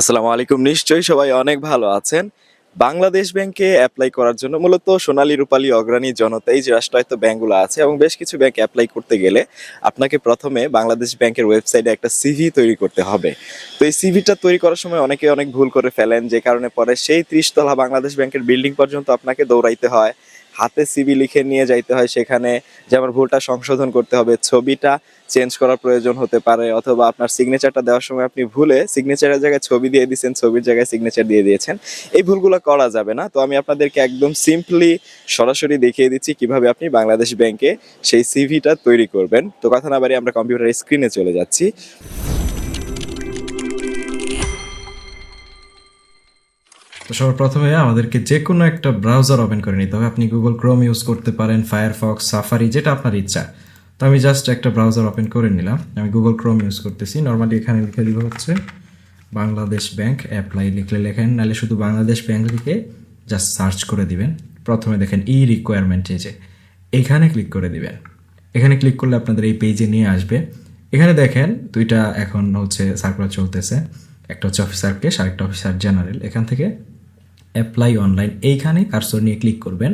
আসসালামু আলাইকুম। নিশ্চয়ই সবাই অনেক ভালো আছেন। বাংলাদেশ ব্যাংকে অ্যাপ্লাই করার জন্য মূলত সোনালী, রূপালী, অগ্রণী জনতা, এই যে রাষ্ট্রায়ত্ত ব্যাংকগুলো আছে এবং বেশ কিছু ব্যাংক অ্যাপ্লাই করতে গেলে আপনাকে প্রথমে বাংলাদেশ ব্যাংকের ওয়েবসাইটে একটা সিভি তৈরি করতে হবে। তো এই সিভিটা তৈরি করার সময় অনেকে অনেক ভুল করে ফেলেন, যে কারণে পরে সেই ত্রিশতলা বাংলাদেশ ব্যাংকের বিল্ডিং পর্যন্ত আপনাকে দৌড়াইতে হয়। হাতে সিভি লিখে নিয়ে যাইতে হয় সেখানে যে আমার ভুলটা সংশোধন করতে হবে। ছবিটা চেঞ্জ করার প্রয়োজন হতে পারে অথবা আপনার সিগনেচারটা দেওয়ার সময় আপনি ভুলে সিগনেচারের জায়গায় ছবি দিয়ে দিয়েছেন, ছবির জায়গায় সিগনেচার দিয়ে দিয়েছেন। এই ভুলগুলো করা যাবে না। তো আমি আপনাদেরকে একদম সিম্পলি সরাসরি দেখিয়ে দিচ্ছি কীভাবে আপনি বাংলাদেশ ব্যাংকে সেই সিভিটা তৈরি করবেন। তো কথা না বাড়ি আমরা কম্পিউটার স্ক্রিনে চলে যাচ্ছি। তো সবার প্রথমে আমাদেরকে যে কোনো একটা ব্রাউজার ওপেন করে নিতে হবে। আপনি গুগল ক্রোম ইউজ করতে পারেন ফায়ারফক্স সাফারি যেটা আপনার ইচ্ছা। তো আমি জাস্ট একটা ব্রাউজার ওপেন করে নিলাম। আমি গুগল ক্রোম ইউজ করতেছি। নর্মালি এখানে লিখে দিব হচ্ছে বাংলাদেশ ব্যাংক অ্যাপ্লাই লিখলে লেখেন, নাহলে শুধু বাংলাদেশ ব্যাংক লিখে জাস্ট সার্চ করে দিবেন। প্রথমে দেখেন ই রিকোয়ারমেন্ট যে, এখানে ক্লিক করে দিবেন। এখানে ক্লিক করলে আপনাদের এই পেজে নিয়ে আসবে। এখানে দেখেন দুইটা এখন হচ্ছে সার্কুলার চলতেছে। একটা হচ্ছে অফিসার কেস আরেকটা অফিসার জেনারেল এখান থেকে অ্যাপ্লাই অনলাইন এইখানে কারসর নিয়ে ক্লিক করবেন।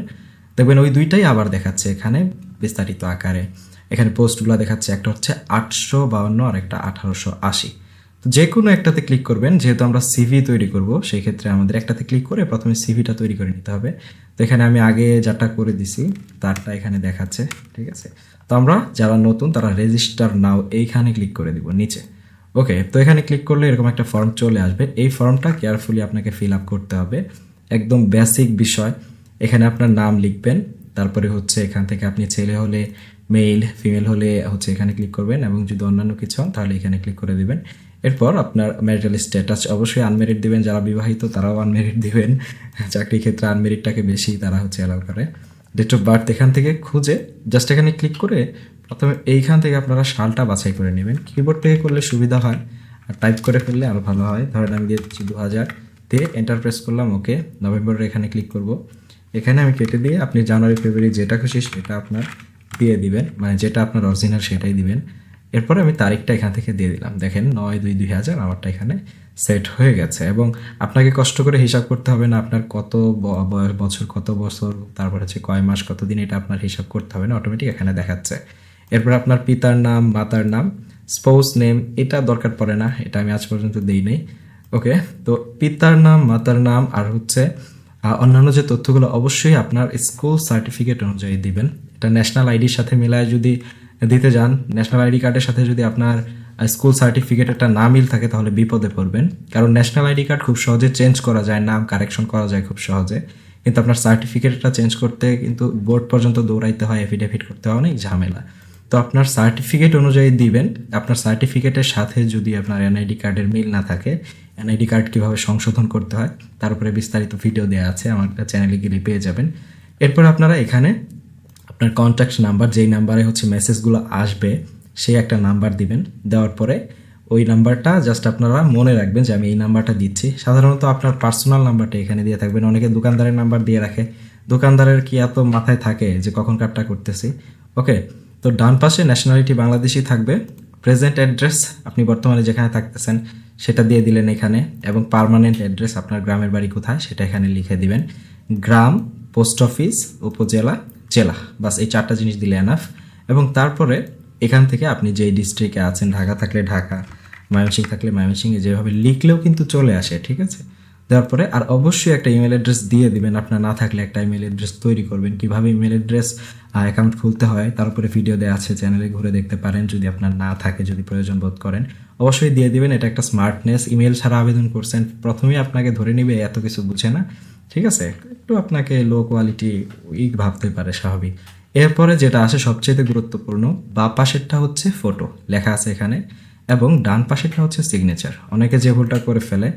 দেখবেন ওই দুইটাই আবার দেখাচ্ছে এখানে বিস্তারিত আকারে। এখানে পোস্টগুলো দেখাচ্ছে, একটা হচ্ছে আটশো বাউন্ন আর একটা আঠারোশো আশি। তো যে কোনো একটাতে ক্লিক করবেন, যেহেতু আমরা সিভি তৈরি করব, সেই ক্ষেত্রে আমাদের একটাতে ক্লিক করে প্রথমে সিভিটা তৈরি করে নিতে হবে। তো এখানে আমি আগে যাটা করে দিছি, তারটা এখানে দেখাচ্ছে, ঠিক আছে? তো আমরা যারা নতুন, তারা রেজিস্টার নাও এইখানে ক্লিক করে দিব, নিচে। ওকে তো এখানে ক্লিক করলে এরকম একটা ফর্ম চলে আসবে। এই ফর্মটা কেয়ারফুলি আপনাকে ফিল আপ করতে হবে। একদম বেসিক বিষয়। এখানে আপনার নাম লিখবেন, তারপরে হচ্ছে এখান থেকে আপনি ছেলে হলে মেল ফিমেল হলে হচ্ছে এখানে ক্লিক করবেন এবং যদি অন্যান্য কিছু হন তাহলে এখানে ক্লিক করে দিবেন। এরপর আপনার ম্যারিটাল স্ট্যাটাস অবশ্যই আনমেরিট দিবেন, যারা বিবাহিত তারাও আনমেরিট দিবেন। চাকরির ক্ষেত্রে আনমেরিটটাকে বেশি তারা হচ্ছে অ্যালাউ করে। ডেট অফ বার্থ এখান থেকে খুঁজে জাস্ট এখানে ক্লিক করে প্রথমে এইখান থেকে আপনারা সালটা বাছাই করে নেবেন। কিবোর্ড থেকে করলে সুবিধা হয়, আর টাইপ করে ফেললে আরও ভালো হয়। ধরেন আমি দিয়ে দিচ্ছি দু হাজার দিয়ে এন্টার প্রেস করলাম ওকে নভেম্বরের এখানে ক্লিক করব। এখানে আমি কেটে দিয়ে আপনি জানুয়ারি ফেব্রুয়ারি যেটা খুশি সেটা আপনার দিয়ে দিবেন মানে যেটা আপনার অরিজিনাল সেটাই দিবেন। এরপরে আমি তারিখটা এখান থেকে দিয়ে দিলাম। দেখেন নয় দুই দুই হাজার, আমারটা এখানে সেট হয়ে গেছে। এবং আপনাকে কষ্ট করে হিসাব করতে হবে না আপনার কত বয়স, বছর, কত বছর, তারপর হচ্ছে কয় মাস কত দিন এটা আপনার হিসাব করতে হবে না অটোমেটিক এখানে দেখাচ্ছে। এরপর আপনার পিতার নাম, মাতার নাম স্পোজ নেম এটা দরকার পড়ে না, এটা আমি আজ পর্যন্ত দিই নাই। ওকে তো পিতার নাম, মাতার নাম, আর হচ্ছে অন্যান্য যে তথ্যগুলো অবশ্যই আপনার স্কুল সার্টিফিকেট অনুযায়ী দিবেন। এটা ন্যাশনাল আইডির সাথে মেলায় যদি দিতে যান ন্যাশনাল আইডি কার্ডের সাথে যদি আপনার স্কুল সার্টিফিকেট একটা না মিল থাকে, তাহলে বিপদে পড়বেন। কারণ ন্যাশনাল আইডি কার্ড খুব সহজে চেঞ্জ করা যায়, নাম কারেকশন করা যায় খুব সহজে। কিন্তু আপনার সার্টিফিকেটটা চেঞ্জ করতে কিন্তু বোর্ড পর্যন্ত দৌড়াইতে হয় এফিডেভিট করতে হয়, অনেক ঝামেলা। তো আপনার সার্টিফিকেট অনুযায়ী দিবেন। আপনার সার্টিফিকেটের সাথে যদি আপনার এনআইডি কার্ডের মিল না থাকে এনআইডি কার্ড কীভাবে সংশোধন করতে হয়, তার উপরে বিস্তারিত ভিডিও দেওয়া আছে, আমার চ্যানেলে গেলে পেয়ে যাবেন। এরপর আপনারা এখানে আপনার কন্ট্যাক্ট নাম্বার যেই নাম্বারে হচ্ছে মেসেজগুলো আসবে, সেই একটা নাম্বার দিবেন। দেওয়ার পরে ওই নাম্বারটা জাস্ট আপনারা মনে রাখবেন যে আমি এই নাম্বারটা দিচ্ছি। সাধারণত আপনার পার্সোনাল নাম্বারটা এখানে দিয়ে থাকবেন। অনেকে দোকানদারের নাম্বার দিয়ে রাখে। দোকানদারের কি এত মাথায় থাকে যে কখন কার্ডটা করতেছি? ওকে তো ডান পাশে ন্যাশনালিটি বাংলাদেশি থাকবে। প্রেজেন্ট অ্যাড্রেস আপনি বর্তমানে যেখানে থাকতেছেন, সেটা দিয়ে দিলেন এখানে এবং পারমানেন্ট অ্যাড্রেস আপনার গ্রামের বাড়ি কোথায়, সেটা এখানে লিখে দিবেন। গ্রাম পোস্ট অফিস উপজেলা, জেলা। বাস এই চারটা জিনিস দিলে এনাফ এবং তারপরে এখান থেকে আপনি যেই ডিস্ট্রিক্টে আছেন, ঢাকা থাকলে ঢাকা, ময়মনসিংহ থাকলে ময়মনসিংহে যেভাবে লিখলেও কিন্তু চলে আসে, ঠিক আছে? দেওয়ার পরে আর অবশ্যই একটা ইমেল অ্যাড্রেস দিয়ে দিবেন। আপনার না থাকলে একটা ইমেল অ্যাড্রেস তৈরি করবেন। কীভাবে ইমেল অ্যাড্রেস অ্যাকাউন্ট খুলতে হয় তার উপরে ভিডিও দেওয়া আছে চ্যানেলে ঘুরে দেখতে পারেন। যদি আপনার না থাকে, যদি প্রয়োজন বোধ করেন। অবশ্যই দিয়ে দিবেন, এটা একটা স্মার্টনেস ইমেল ছাড়া আবেদন করছেন, প্রথমেই আপনাকে ধরে নিবে এত কিছু বুঝে না। ঠিক আছে? একটু আপনাকে লো কোয়ালিটি উইক ভাবতে পারে, স্বাভাবিক। এরপরে যেটা আসে সবচেয়ে গুরুত্বপূর্ণ, বা পাশেরটা হচ্ছে ফটো লেখা আছে এখানে। এবং ডান পাশেরটা হচ্ছে সিগনেচার অনেকে যে ভুলটা করে ফেলে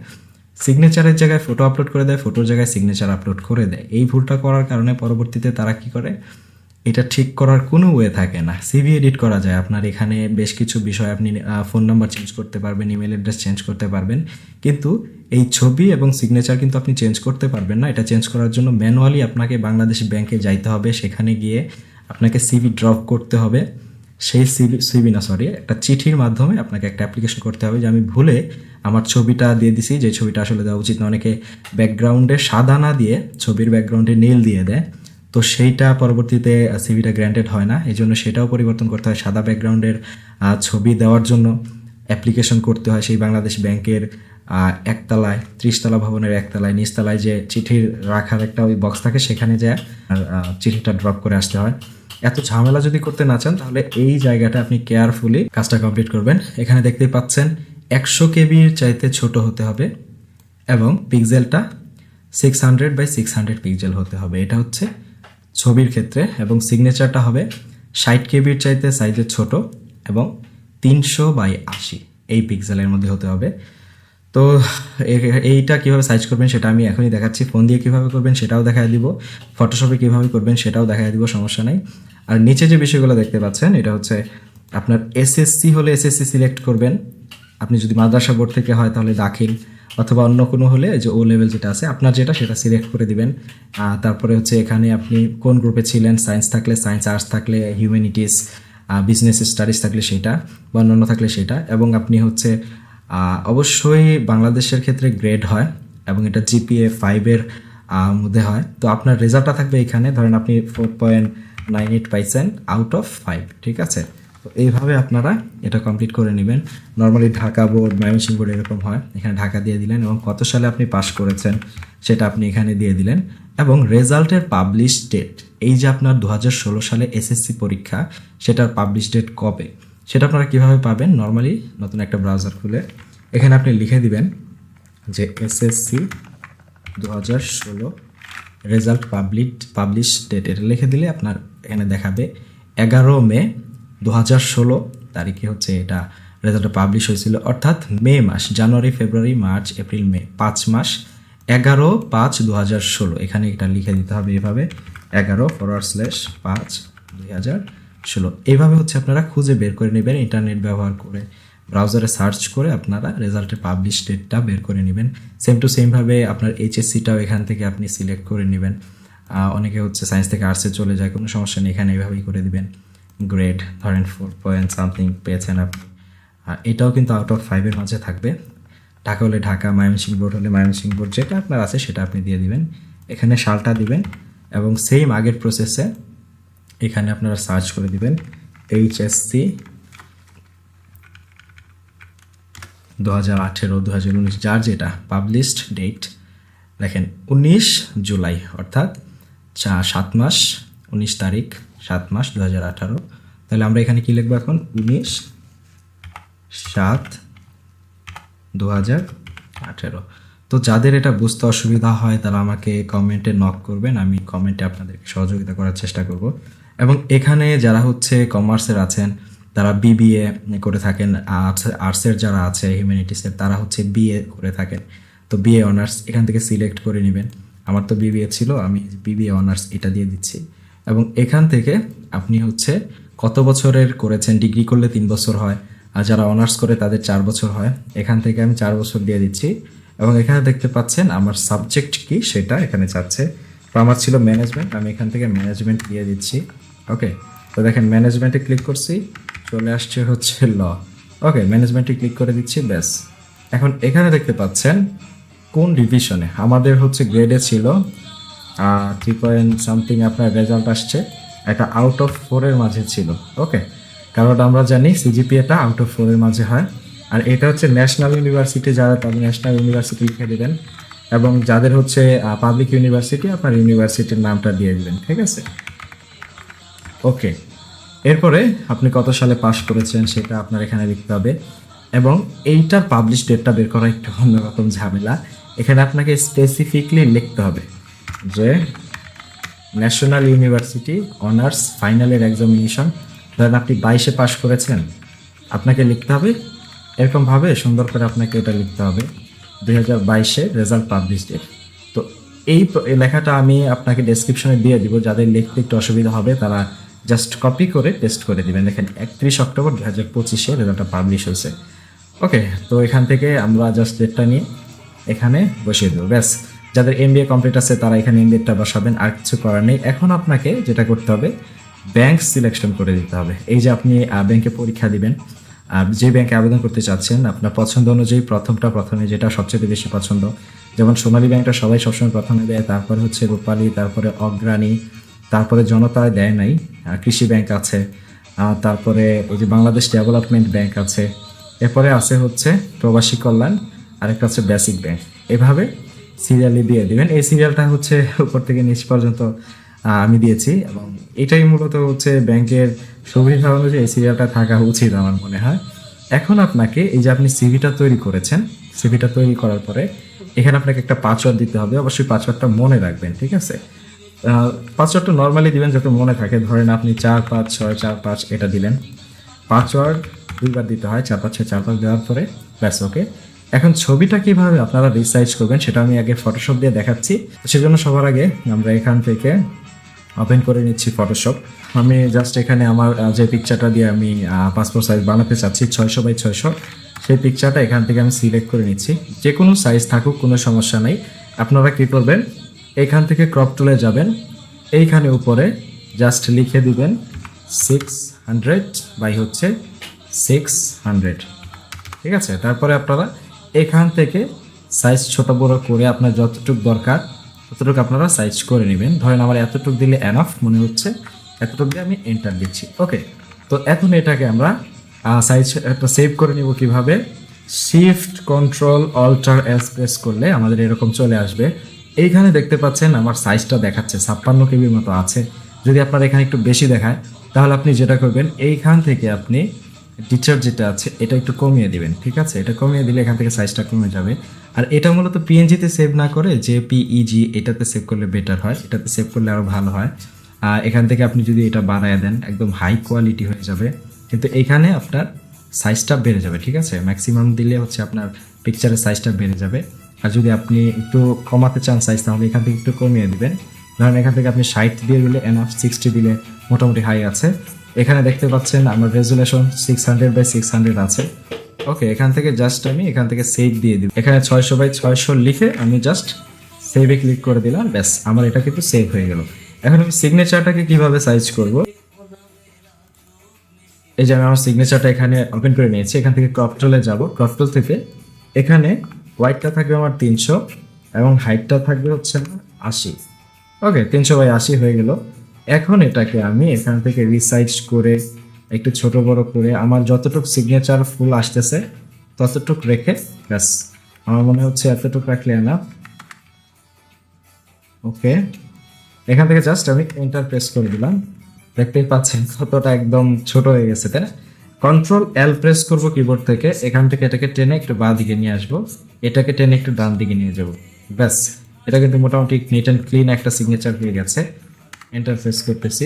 সিগনেচারের জায়গায় ফটো আপলোড করে দেয় ফটোর জায়গায় সিগনেচার আপলোড করে দেয়। এই ভুলটা করার কারণে পরবর্তীতে তারা কি করে? এটা ঠিক করার কোনো ওয়ে থাকে না। সিভি এডিট করা যায়। আপনার এখানে বেশ কিছু বিষয় আপনি ফোন নাম্বার চেঞ্জ করতে পারবেন ইমেল অ্যাড্রেস চেঞ্জ করতে পারবেন। কিন্তু এই ছবি এবং সিগনেচার কিন্তু আপনি চেঞ্জ করতে পারবেন না। এটা চেঞ্জ করার জন্য ম্যানুয়ালি আপনাকে বাংলাদেশ ব্যাংকে যাইতে হবে। সেখানে গিয়ে আপনাকে সিভি ড্রপ করতে হবে। সেই সিবি সিবি না সরি একটা চিঠির মাধ্যমে আপনাকে একটা অ্যাপ্লিকেশন করতে হবে। যে আমি ভুলে আমার ছবিটা দিয়ে দিছি, যে ছবিটা আসলে দেওয়া উচিত না। অনেকে ব্যাকগ্রাউন্ডে সাদা না দিয়ে ছবির ব্যাকগ্রাউন্ডে নীল দিয়ে দেয়। তো সেইটা পরবর্তীতে সিভিটা গ্র্যান্টেড হয় না। এই জন্য সেটাও পরিবর্তন করতে হয় সাদা ব্যাকগ্রাউন্ডের ছবি দেওয়ার জন্য। অ্যাপ্লিকেশন করতে হয় সেই বাংলাদেশ ব্যাংকের একতলায়, ত্রিশতলা ভবনের একতলায়, নিচতলায় যে চিঠির রাখার একটা ওই বক্স থাকে সেখানে যায় আর চিঠিটা ড্রপ করে আসতে হয়। এত ঝামেলা যদি করতে না চান, তাহলে এই জায়গাটা আপনি কেয়ারফুলি কাজটা কমপ্লিট করবেন। এখানে দেখতেই পাচ্ছেন একশো কেবির চাইতে ছোট হতে হবে এবং পিক্সেলটা six hundred by six hundred pixel হতে হবে। এটা হচ্ছে ছবির ক্ষেত্রে এবং সিগনেচারটা হবে ষাট কেবির চাইতে সাইজে ছোট এবং তিনশো বাই আশি এই পিক্সেলের মধ্যে হতে হবে। তো এইটা কীভাবে সাইজ করবেন সেটা আমি এখনই দেখাচ্ছি। ফোন দিয়ে কীভাবে করবেন সেটাও দেখায় দিব। ফটোশপে কীভাবে করবেন সেটাও দেখায় দিব, সমস্যা নাই। আর নিচে যে বিষয়গুলো দেখতে পাচ্ছেন, এটা হচ্ছে আপনার এসএসসি হলে এসএসসি সিলেক্ট করবেন। আপনি যদি মাদ্রাসা বোর্ড থেকে হয় তাহলে দাখিল, অথবা অন্য কোনো হলে যে ও লেভেল যেটা আছে, আপনার যেটা সেটা সিলেক্ট করে দিবেন। তারপরে হচ্ছে এখানে আপনি কোন গ্রুপে ছিলেন সায়েন্স থাকলে সায়েন্স আর্টস থাকলে হিউম্যানিটিস বিজনেস স্টাডিজ থাকলে সেটা, বা অন্যান্য থাকলে সেটা, এবং আপনি হচ্ছে অবশ্যই বাংলাদেশের ক্ষেত্রে গ্রেড হয়, এবং এটা জিপিএ ফাইভের মধ্যে হয়। তো আপনার রেজাল্টটা থাকবে এখানে, ধরেন আপনি ফোর পয়েন্ট নাইন এইট পাইছেন আউট অফ ফাইভ ঠিক আছে? তো এইভাবে আপনারা এটা কমপ্লিট করে নেবেন। Normally Dhaka board, Mymensingh board এরকম হয়। এখানে ঢাকা দিয়ে দিলেন এবং কত সালে আপনি পাস করেছেন সেটা আপনি এখানে দিয়ে দিলেন। এবং রেজাল্টের পাবলিশ ডেট এই যে আপনার দু হাজার ষোলো সালে এসএসসি পরীক্ষা, সেটার পাবলিশ ডেট কবে? সেটা আপনারা কীভাবে পাবেন? নর্মালি নতুন একটা ব্রাউজার খুলে এখানে আপনি লিখে দিবেন যে এসএসসি দু হাজার ষোলো রেজাল্ট পাবলিক পাবলিশ ডেট এটা লিখে দিলে আপনার এখানে দেখাবে এগারো মে দু হাজার ষোলো তারিখে হচ্ছে এটা রেজাল্টটা পাবলিশ হয়েছিল। অর্থাৎ মে মাস, জানুয়ারি, ফেব্রুয়ারি, মার্চ, এপ্রিল, মে, পাঁচ মাস। এগারো পাঁচ দু হাজার ষোলো, এখানে এটা লিখে দিতে হবে এভাবে। এগারো ফরওয়ার্ড স্ল্যাশ পাঁচ দুই হাজার ষোলো। এইভাবে হচ্ছে আপনারা খুঁজে বের করে নেবেন ইন্টারনেট ব্যবহার করে ব্রাউজারে সার্চ করে আপনারা রেজাল্টের পাবলিশ ডেটটা বের করে নেবেন। সেম টু সেমভাবে আপনার এইচএসসিটাও এখান থেকে আপনি সিলেক্ট করে নেবেন। অনেকে হচ্ছে সায়েন্স থেকে আর্টসে চলে যায়, কোনো সমস্যা নেই, এখানে এভাবেই করে দিবেন। গ্রেড ধরেন ফোর পয়েন্ট সামথিং পেয়েছেন আপনি। এটাও কিন্তু আউট অফ ফাইভের মাঝে থাকবে। ঢাকা হলে ঢাকা, ময়মনসিংহ বোর্ড হলে ময়মনসিংহ বোর্ড, যেটা আপনার আছে সেটা আপনি দিয়ে দিবেন। এখানে সালটা দিবেন এবং সেম আগের প্রসেসে এখানে আপনারা সার্চ করে দিবেন এইচএসসি দু হাজার আঠেরো দু হাজার উনিশ, যার যেটা পাবলিশড ডেট দেখেন উনিশ জুলাই, অর্থাৎ চা- সাত মাস, উনিশ তারিখ। সাত মাস দু হাজার আঠারো। তাহলে আমরা এখানে কী লিখব এখন? উনিশ সাত দু হাজার আঠেরো। তো যাদের এটা বুঝতে অসুবিধা হয়, তারা আমাকে কমেন্টে নক করবেন, আমি কমেন্টে আপনাদেরকে সহযোগিতা করার চেষ্টা করব। এবং এখানে যারা হচ্ছে কমার্সের আছেন, তারা বিবিএ করে থাকেন আর্টস আর্টসের যারা আছে হিউম্যানিটিসের তারা হচ্ছে বিএ করে থাকেন। তো বিএ অনার্স এখান থেকে সিলেক্ট করে নেবেন। আমার তো বিবিএ ছিল, আমি বিবিএ অনার্স এটা দিয়ে দিচ্ছি। এবং এখান থেকে আপনি হচ্ছে কত বছরের করেছেন, ডিগ্রি করলে তিন বছর হয়, আর যারা অনার্স করে তাদের চার বছর হয়। এখান থেকে আমি চার বছর দিয়ে দিচ্ছি। এবং এখানে দেখতে পাচ্ছেন আমার সাবজেক্ট কি সেটা এখানে চাচ্ছে তো আমার ছিল ম্যানেজমেন্ট, আমি এখান থেকে ম্যানেজমেন্ট দিয়ে দিচ্ছি। ওকে, তো দেখেন ম্যানেজমেন্টে ক্লিক করছি, চলে আসছে হচ্ছে ল। ওকে, ম্যানেজমেন্টে ক্লিক করে দিচ্ছি, ব্যাস। এখন এখানে দেখতে পাচ্ছেন কোন ডিভিশনে আমাদের হচ্ছে গ্রেডে ছিল থ্রি পয়েন্ট সামথিং আপনার রেজাল্ট আসছে, এটা আউট অফ ফোরের মাঝে ছিল ওকে কারণ আমরা জানি সিজিপিএটা আউট অফ ফোরের মাঝে হয়। আর এটা হচ্ছে ন্যাশনাল ইউনিভার্সিটি যারা তাদের ন্যাশনাল ইউনিভার্সিটি লিখে দেবেন, এবং যাদের হচ্ছে পাবলিক ইউনিভার্সিটি আপনার ইউনিভার্সিটির নামটা দিয়ে দেবেন, ঠিক আছে? ওকে এরপরে আপনি কত সালে পাশ করেছেন সেটা আপনার এখানে লিখতে হবে, এবং এইটার পাবলিশ ডেটটা বের করা একটু অন্যরকম ঝামেলা। এখানে আপনাকে স্পেসিফিকলি লিখতে হবে। যে ন্যাশনাল ইউনিভার্সিটি অনার্স ফাইনালের এক্সামিনেশন ধরেন আপনি বাইশে পাশ করেছেন। আপনাকে লিখতে হবে। এরকমভাবে সুন্দর করে আপনাকে এটা লিখতে হবে। দুই হাজার বাইশে রেজাল্ট পাবলিশ ডেট তো এই লেখাটা আমি আপনাকে ডেসক্রিপশনে দিয়ে দিব। যাদের লিখতে একটু অসুবিধা হবে, তারা জাস্ট কপি করে টেস্ট করে দিবেন। দেখেন, একত্রিশ অক্টোবর দু হাজার পঁচিশে রেজাল্টটা পাবলিশ হয়েছে। ওকে তো এখান থেকে আমরা জাস্ট ডেটটা নিয়ে এখানে বসিয়ে দেবো। ব্যাস। যাদের এমবিএ কমপ্লিট আছে, তারা এখানে এমবিএটা বসাবেন, আর কিছু করার নেই। এখন আপনাকে যেটা করতে হবে ব্যাংক সিলেকশন করে দিতে হবে। এই যে আপনি ব্যাংকে পরীক্ষা দিবেন যে ব্যাংকে আবেদন করতে চাচ্ছেন, আপনার পছন্দ অনুযায়ী প্রথমটা প্রথমে যেটা সবচেয়ে বেশি পছন্দ, যেমন সোনালী ব্যাংকটা সবাই সবসময় প্রথমে দেয়, তারপরে হচ্ছে রূপালী, তারপরে অগ্রাণী, তারপরে জনতায় দেয় নাই কৃষি ব্যাংক আছে তারপরে ওই যে বাংলাদেশ ডেভেলপমেন্ট ব্যাংক আছে, এরপরে আছে হচ্ছে প্রবাসী কল্যাণ, আরেকটা হচ্ছে বেসিক ব্যাংক এভাবে সিরিয়ালি দিয়ে দিবেন। এই সিরিয়ালটা হচ্ছে উপর থেকে নিচ পর্যন্ত আমি দিয়েছি এবং এটাই মূলত হচ্ছে ব্যাংকের সুবিধা অনুযায়ী এই সিরিয়ালটা থাকা উচিত আমার মনে হয়। এখন আপনাকে এই যে আপনি সিভিটা তৈরি করেছেন, সিভিটা তৈরি করার পরে এখানে আপনাকে একটা পাসওয়ার্ড দিতে হবে। অবশ্যই পাসওয়ার্ডটা মনে রাখবেন, ঠিক আছে? পাসওয়ার্ডটা নর্মালি দিবেন যাতে মনে থাকে। ধরেন আপনি চার পাঁচ ছয়, চার পাঁচ এটা দিলেন। পাসওয়ার্ড দুইবার দিতে হয়, চার পাঁচ ছয়, চার পাঁচ দেওয়ার পরে ব্যাস ওকে এখন ছবিটা কীভাবে আপনারা রিসাইজ করবেন সেটা আমি আগে ফটোশপ দিয়ে দেখাচ্ছি। সেজন্য সবার আগে আমরা এখান থেকে ওপেন করে নিচ্ছি ফটোশপ আমি জাস্ট এখানে আমার যে পিকচারটা দিয়ে আমি পাসপোর্ট সাইজ বানাতে চাচ্ছি, ছয়শো বাই ছয়শো, সেই পিকচারটা এখান থেকে আমি সিলেক্ট করে নিচ্ছি। যে কোনো সাইজ থাকুক, কোনো সমস্যা নেই। আপনারা কী করবেন? এখান থেকে ক্রপ টুলে যাবেন। এইখানে উপরে জাস্ট লিখে দিবেন সিক্স হান্ড্রেড বাই হচ্ছে সিক্স হান্ড্রেড ঠিক আছে? তারপরে আপনারা এখান থেকে সাইজ ছোট বড় করে আপনার যতটুকু দরকার, ততটুকু আপনারা সাইজ করে নেবেন। ধরেন আমার এতটুকু দিলে এনাফ মনে হচ্ছে, এতটুকু দিয়ে আমি এন্টার দিচ্ছি। ওকে তো এখন এটাকে আমরা সাইজ একটা সেভ করে নিব কীভাবে? Shift control alter S press করলে আমাদের এরকম চলে আসবে। এইখানে দেখতে পাচ্ছেন আমার সাইজটা দেখাচ্ছে, ছাপ্পান্ন কেবির মতো আছে। যদি আপনার এখানে একটু বেশি দেখায়, তাহলে আপনি যেটা করবেন, এইখান থেকে আপনি টিচার যেটা আছে, এটা একটু কমিয়ে দিবেন, ঠিক আছে? এটা কমিয়ে দিলে এখান থেকে সাইজটা কমে যাবে। আর এটা মূলত পিএনজিতে সেভ না করে যে পিইজি এটাতে সেভ করলে বেটার হয়, এটাতে সেভ করলে আরও ভালো হয়। আর এখান থেকে আপনি যদি এটা বাড়ায় দেন, একদম হাই কোয়ালিটি হয়ে যাবে। কিন্তু এখানে আপনার সাইজটা বেড়ে যাবে, ঠিক আছে? ম্যাক্সিমাম দিলে হচ্ছে আপনার পিকচারের সাইজটা বেড়ে যাবে। আর যদি আপনি একটু কমাতে চান সাইজ তাহলে এখান থেকে একটু কমিয়ে দেবেন। ধরেন এখান থেকে আপনি ষাট দিয়ে দিলে এনাফ সিক্সটি দিলে মোটামুটি হাই আছে। এখানে দেখতে পাচ্ছেন আমার resolution six hundred by six hundred আছে। ওকে এখান থেকে জাস্ট আমি এখান থেকে সেভ দিয়ে দিব এখানে ছয়শো বাই ছয়শো লিখে আমি জাস্ট সেভে ক্লিক করে দিলাম, ব্যাস, আমার এটা কিন্তু সেভ হয়ে গেল। এখন আমি সিগনেচারটাকে কীভাবে সাইজ করব? এই যে আমি আমার সিগনেচারটা এখানে ওপেন করে নিয়েছি, এখান থেকে ক্রপ টুলে যাব। ক্রপ টুল থেকে এখানে হোয়াইটটা থাকবে আমার তিনশো এবং হাইটটা থাকবে হচ্ছে আশি। ওকে তিনশো বাই আশি হয়ে গেল। এখন এটাকে আমি এখান থেকে রিসাইজ করে, একটু ছোট বড় করে, আমার যতটুকু সিগনেচার ফুল আসতেছে, ততটুক রেখে ব্যাস। আমার মনে হচ্ছে এতটুকু রাখলে না ওকে এখান থেকে জাস্ট আমি এন্টার প্রেস করে দিলাম। দেখতেই পাচ্ছেন কতটা একদম ছোট হয়ে গেছে, তাই কন্ট্রোল এল প্রেস করব কিবোর্ড থেকে, এখান থেকে এটাকে টেনে একটু বাঁ দিকে নিয়ে আসব। এটাকে টেনে একটু ডান দিকে নিয়ে যাব। ব্যাস। এটা কিন্তু মোটামুটি নিট অ্যান্ড ক্লিন একটা সিগনেচার হয়ে গেছে। এন্টার প্রেস করতেছি।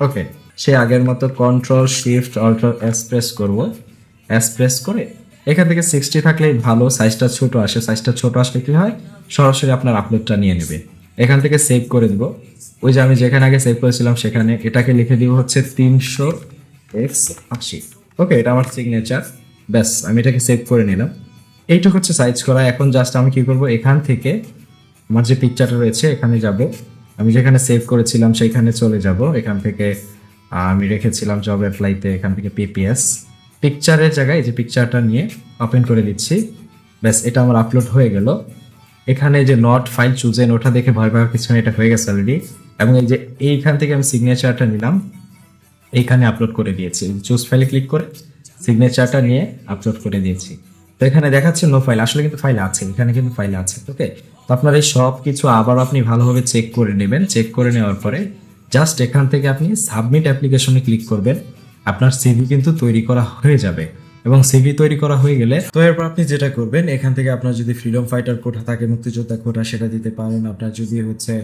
ওকে সে আগের মতো control shift alter S press করব। এস প্রেস করে এখান থেকে সিক্সটি থাকলে ভালো সাইজটা ছোট আসে। সাইজটা ছোট আসলে কি হয়? সরাসরি আপনার আপলোডটা নিয়ে নেবে। এখান থেকে সেভ করে দিব। ওই যে আমি যেখানে আগে সেভ করেছিলাম সেখানে এটাকে লিখে দিব হচ্ছে তিনশো এক্স আশি। ওকে এটা আমার সিগনেচার ব্যাস, আমি এটাকে সেভ করে নিলাম। এইটুকু হচ্ছে সাইজ করা। এখন জাস্ট আমি কি করব? এখান থেকে আমার যে পিকচারটা রয়েছে, এখানে যাব। আমি যেখানে সেভ করেছিলাম সেইখানে চলে যাব। এখান থেকে আমি রেখেছিলাম জব অ্যাপ্লাইতে এখান থেকে পিপিএস পিকচারের জায়গায় যে পিকচারটা নিয়ে ওপেন করে দিচ্ছি। ব্যাস, এটা আমার আপলোড হয়ে গেল। এখানে যে নট ফাইল চুজেন ওটা দেখে ভয় পাওয়ার কিছু এটা হয়ে গেছে অলরেডি এবং এই যে এইখান থেকে আমি সিগনেচারটা নিলাম, এইখানে আপলোড করে দিয়েছি। চুজ ফাইলে ক্লিক করে সিগনেচারটা নিয়ে আপলোড করে দিয়েছি। তো এখানে দেখাচ্ছে নো ফাইল আসলে কিন্তু ফাইল আছে, এখানে কিন্তু ফাইল আছে ওকে আপনার এই সব কিছু আবার আপনি ভালোভাবে চেক করে নেবেন। চেক করে নেওয়ার পরে জাস্ট এখান থেকে আপনি সাবমিট অ্যাপ্লিকেশনে ক্লিক করবেন। আপনার সিভি কিন্তু তৈরি করা হয়ে যাবে। এবং সিভি তৈরি করা হয়ে গেলে তো এরপর আপনি যেটা করবেন, এখান থেকে আপনার যদি ফ্রিডম ফাইটার কোঠা থাকে, মুক্তিযোদ্ধা কোঠা, সেটা দিতে পারেন। আপনার যদি হচ্ছে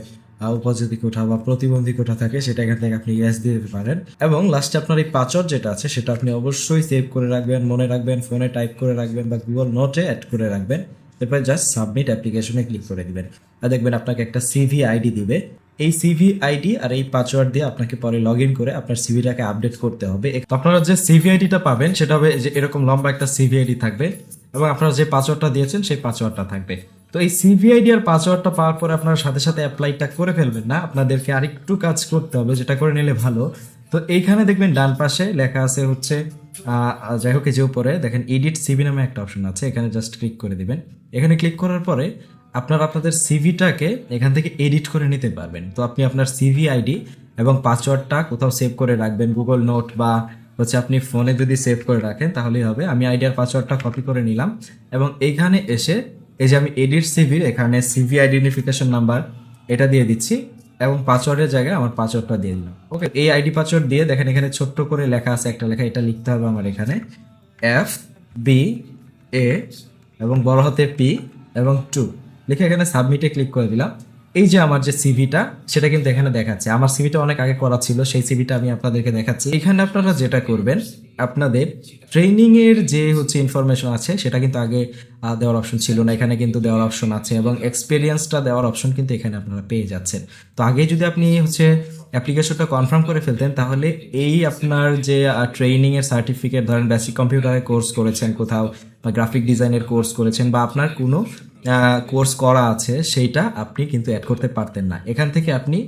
উপজাতি কোঠা বা প্রতিবন্ধী কোঠা থাকে, সেটা এখান থেকে আপনি ইয়েস দিয়ে দিতে পারেন। এবং লাস্টে আপনার এই পাচর যেটা আছে, সেটা আপনি অবশ্যই সেভ করে রাখবেন, মনে রাখবেন ফোনে টাইপ করে রাখবেন বা গুগল নোটে অ্যাড করে রাখবেন। এরপর জাস্ট সাবমিট অ্যাপ্লিকেশনে ক্লিক করে দিবেন। আর দেখবেন আপনাকে একটা সিভি আইডি দিবে। এই সিভি আইডি আর এই পাসওয়ার্ড দিয়ে আপনাকে পরে লগ ইন করে আপনার সিভিটাকে আপডেট করতে হবে। আপনারা যে সিভি আইডিটা পাবেন, সেটা হবে যে এরকম লম্বা একটা সিভি আইডি থাকবে এবং আপনারা যে পাসওয়ার্ডটা দিয়েছেন, সেই পাসওয়ার্ডটা থাকবে। তো এই সিভি আইডি আর পাসওয়ার্ডটা পাওয়ার পরে আপনারা সাথে সাথে অ্যাপ্লাইটা করে ফেলবেন না। আপনাদেরকে আরেকটু কাজ করতে হবে, যেটা করে নিলে ভালো। তো এইখানে দেখবেন ডান পাশে লেখা আছে হচ্ছে যাই হোক যে উপরে, দেখেন এডিট সিভি নামে একটা অপশন আছে। এখানে জাস্ট ক্লিক করে দিবেন। এখানে ক্লিক করার পরে আপনারা আপনাদের সিভিটাকে এখান থেকে এডিট করে নিতে পারবেন। তো আপনি আপনার সিভি আইডি এবং পাসওয়ার্ডটা কোথাও সেভ করে রাখবেন গুগল নোট বা হচ্ছে আপনি ফোনে যদি সেভ করে রাখেন, তাহলেই হবে। আমি আইডিয়ার পাসওয়ার্ডটা কপি করে নিলাম এবং এইখানে এসে এই যে আমি এডিট সিভির এখানে সিভি আইডেন্টিফিকেশন নাম্বার এটা দিয়ে দিচ্ছি এবং পাসওয়ার্ডের জায়গায় আমার পাসওয়ার্ডটা দিয়ে দিলাম। ওকে এই আইডি পাসওয়ার্ড দিয়ে দেখেন এখানে ছোট্ট করে লেখা আছে একটা লেখা, এটা লিখতে হবে আমার এখানে। এফ বি এ এবং বড় হাতে পি এবং টু লিখে এখানে সাবমিটে ক্লিক করে দিলাম। এই যে আমার যে সিভিটা সেটা কিন্তু এখানে দেখাচ্ছে। আমার সিভিটা অনেক আগে করা ছিল, সেই সিভিটা আমি আপনাদেরকে দেখাচ্ছি। এখানে আপনারা যেটা করবেন, আপনাদের ট্রেনিং এর যে হচ্ছে ইনফরমেশন আছে, সেটা কিন্তু আগে দেওয়ার অপশন ছিল না। এখানে কিন্তু দেওয়ার অপশন আছে এবং এক্সপিরিয়েন্সটা দেওয়ার অপশন কিন্তু এখানে আপনারা পেয়ে যাচ্ছেন। তো আগে যদি আপনি হচ্ছে অ্যাপ্লিকেশনটা কনফার্ম করে ফেলতেন, তাহলে এই আপনার যে ট্রেনিং এর সার্টিফিকেট ধরেন বেসিক কম্পিউটারের কোর্স করেছেন কোথাও, বা গ্রাফিক ডিজাইনের কোর্স করেছেন, বা আপনার কোনো কোর্স করা আছে, সেইটা আপনি কিন্তু অ্যাড করতে পারতেন না। এখান থেকে আপনি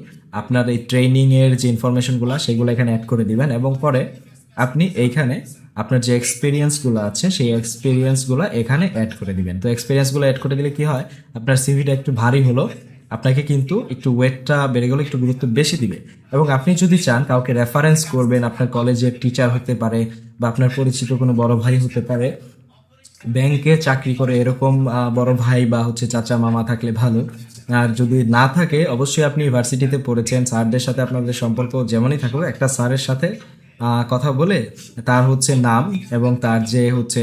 আপনার এই ট্রেনিংয়ের যে ইনফরমেশনগুলো সেগুলো এখানে অ্যাড করে দিবেন এবং পরে আপনি এইখানে আপনার যে এক্সপিরিয়েন্সগুলো আছে, সেই এক্সপিরিয়েন্সগুলো এখানে অ্যাড করে দিবেন। তো এক্সপিরিয়েন্সগুলো অ্যাড করে দিলে কি হয়? আপনার সিভিটা একটু ভারী হলো, আপনাকে কিন্তু একটু ওয়েটটা বেড়ে গেলে, একটু গুরুত্ব বেশি দিবে। এবং আপনি যদি চান কাউকে রেফারেন্স করবেন, আপনার কলেজের টিচার হতে পারে বা আপনার পরিচিত কোনো বড় ভাই হতে পারে ব্যাংকে চাকরি করে এরকম বড় ভাই বা হচ্ছে চাচা মামা থাকলে ভালো। আর যদি না থাকে, অবশ্যই আপনি ইউনিভার্সিটিতে পড়েছেন। স্যারদের সাথে আপনাদের সম্পর্ক যেমনই থাকুক, একটা স্যারের সাথে কথা বলে তার হচ্ছে নাম এবং তার যে হচ্ছে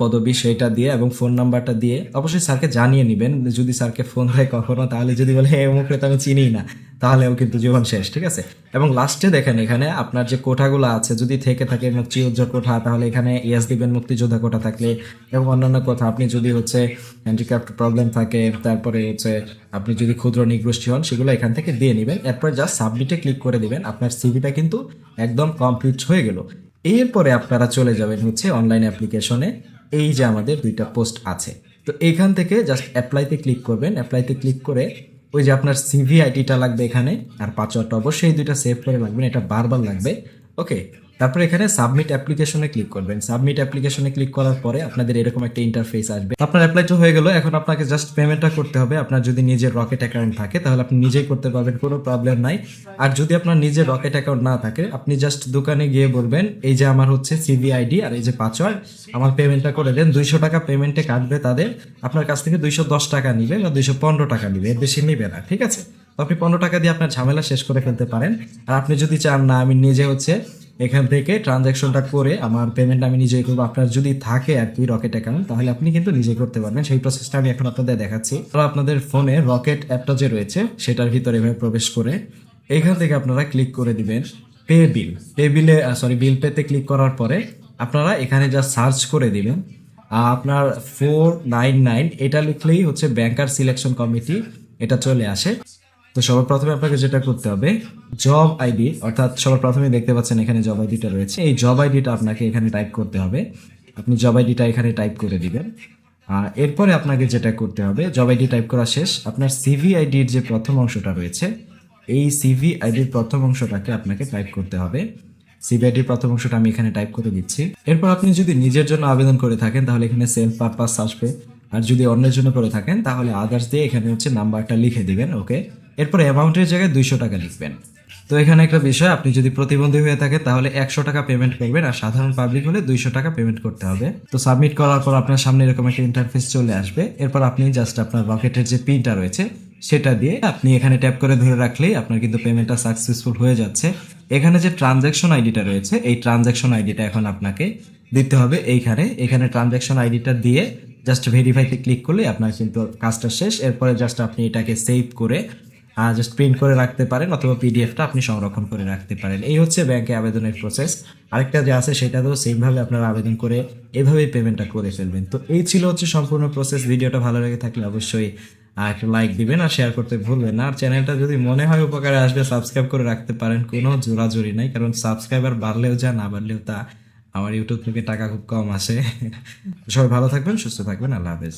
পদবি সেটা দিয়ে এবং ফোন নাম্বারটা দিয়ে অবশ্যই স্যারকে জানিয়ে নেবেন। যদি স্যারকে ফোন দেয় কখনো, তাহলে যদি বলে হ্যাঁ মুখে তো আমি চিনিই না তাহলেও কিন্তু জীবন শেষ, ঠিক আছে? এবং লাস্টে দেখেন এখানে আপনার যে কোঠাগুলো আছে, যদি থেকে থাকে মুক্তিযোদ্ধা কোঠা, তাহলে এখানে ইয়াস দিবেন মুক্তিযোদ্ধা কোঠা থাকলে এবং অন্যান্য কথা আপনি যদি হচ্ছে হ্যান্ডিক্রাফট প্রবলেম থাকে, তারপরে হচ্ছে আপনি যদি ক্ষুদ্র নিগোষ্ঠী হন, সেগুলো এখান থেকে দিয়ে নেবেন। এরপর জাস্ট সাবমিটে ক্লিক করে দিবেন। আপনার সিভিটা কিন্তু একদম কমপ্লিট হয়ে গেল। এরপরে আপনারা চলে যাবেন হচ্ছে অনলাইন অ্যাপ্লিকেশনে এই যে আমাদের দুইটা পোস্ট আছে। তো এখান থেকে জাস্ট অ্যাপ্লাইতে ক্লিক করবেন। অ্যাপ্লাইতে ক্লিক করে ওই যে আপনার সিভি আইডিটা লাগবে এখানে। আর পাসওয়ার্ডটা অবশ্যই দুইটা সেভ করে লাগবেন এটা বারবার লাগবে। ওকে তারপরে এখানে সাবমিট অ্যাপ্লিকেশনে ক্লিক করবেন। সাবমিট অ্যাপ্লিকেশনে ক্লিক করার পরে আপনাদের এরকম একটা ইন্টারফেস আসবে। আপনার অ্যাপ্লাই তো হয়ে গেল, এখন আপনাকে জাস্ট পেমেন্টটা করতে হবে। আপনার যদি নিজের রকেট অ্যাকাউন্ট থাকে, তাহলে আপনি নিজেই করতে পারবেন, কোনো প্রবলেম নাই। আর যদি আপনার নিজের রকেট অ্যাকাউন্ট না থাকে, আপনি জাস্ট দোকানে গিয়ে বলবেন, এই যে আমার হচ্ছে সিভি আইডি আর এই যে পাসওয়ার্ড আমার পেমেন্টটা করে দেন। দুইশো টাকা পেমেন্টে কাটবে তাদের। আপনার কাছ থেকে দুইশো দশ টাকা নিবে বা দুইশো পনেরো টাকা নিবে, এর বেশি নিবে না, ঠিক আছে? তো আপনি পনেরো টাকা দিয়ে আপনার ঝামেলা শেষ করে ফেলতে পারেন। আর আপনি যদি চান, না, আমি নিজে হচ্ছে এখান থেকে ট্রানজ্যাকশনটা করে আমার পেমেন্ট আমি নিজেই করব। আপনার যদি থাকে আর কি রকেট অ্যাকাউন্ট তাহলে আপনি কিন্তু নিজে করতে পারবেন। সেই প্রসেসটা আমি এখন আপনাদের দেখাচ্ছি। তাহলে আপনাদের ফোনে রকেট অ্যাপটা যে রয়েছে, সেটার ভিতরে এভাবে প্রবেশ করে এখান থেকে আপনারা ক্লিক করে দিবেন পে বিল পে বিলে সরি বিল পেতে ক্লিক করার পরে আপনারা এখানে যা সার্চ করে দিবেন। আপনার ফোর নাইন নাইন এটা লিখলেই হচ্ছে ব্যাংকার সিলেকশন কমিটি এটা চলে আসে। তো সবার প্রথমে আপনাকে যেটা করতে হবে জব আইডি অর্থাৎ সবার প্রথমে দেখতে পাচ্ছেন এখানে জব আইডিটা রয়েছে। এই জব আইডিটা আপনাকে এখানে টাইপ করতে হবে। আপনি জব আইডিটা এখানে টাইপ করে দিবেন। আর এরপরে আপনাকে যেটা করতে হবে জব আইডি টাইপ করা শেষ। আপনার সিভি আইডির যে প্রথম অংশটা রয়েছে, এই সিভি আইডির প্রথম অংশটাকে আপনাকে টাইপ করতে হবে। সিবিআইডির প্রথম অংশটা আমি এখানে টাইপ করে দিচ্ছি। এরপর আপনি যদি নিজের জন্য আবেদন করে থাকেন, তাহলে এখানে সেলফ পারপাস আসবে। আর যদি অন্যের জন্য করে থাকেন, তাহলে আদার্স দিয়ে এখানে হচ্ছে নাম্বারটা লিখে দিবেন ওকে এরপর অ্যামাউন্টের জায়গায় দুইশো টাকা লিখবেন। তো এখানে একটা বিষয়, আপনি যদি প্রতিবন্ধী হয়ে থাকে, তাহলে একশো টাকা পেমেন্ট করবেন আর সাধারণ পাবলিক হলে দুইশো টাকা পেমেন্ট করতে হবে। তো সাবমিট করার পর আপনার সামনে এরকম একটা ইন্টারফেস চলে আসবে। এরপর আপনি জাস্ট আপনার রকেটের যে পিনটা রয়েছে, সেটা দিয়ে আপনি এখানে ট্যাপ করে ধরে রাখলেই আপনার কিন্তু পেমেন্টটা সাকসেসফুল হয়ে যাচ্ছে। এখানে যে ট্রানজ্যাকশন আইডিটা রয়েছে, এই ট্রানজ্যাকশন আইডিটা এখন আপনাকে দিতে হবে এইখানে। এখানে ট্রানজ্যাকশন আইডিটা দিয়ে জাস্ট ভেরিফাইতে ক্লিক করলে আপনার কিন্তু কাজটা শেষ। এরপরে জাস্ট আপনি এটাকে সেভ করে জাস্ট প্রিন্ট করে রাখতে পারেন অথবা পিডিএফটা আপনি সংরক্ষণ করে রাখতে পারেন। এই হচ্ছে ব্যাংকে আবেদনের প্রসেস আরেকটা যে আছে সেটা তো সেমভাবে আপনারা আবেদন করে এভাবেই পেমেন্টটা করে ফেলবেন। তো এই ছিল হচ্ছে সম্পূর্ণ প্রসেস ভিডিওটা ভালো লেগে থাকলে অবশ্যই আহ, একটা লাইক দিবেন আর শেয়ার করতে ভুলবেন আর চ্যানেলটা যদি মনে হয় উপকারে আসবে সাবস্ক্রাইব করে রাখতে পারেন। কোনো জোরাজোরি নাই কারণ সাবস্ক্রাইবার বাড়লেও যা না বাড়লেও তা। আমার ইউটিউব থেকে টাকা খুব কম আসে। সবাই ভালো থাকবেন সুস্থ থাকবেন। আল্লাহ হাফেজ।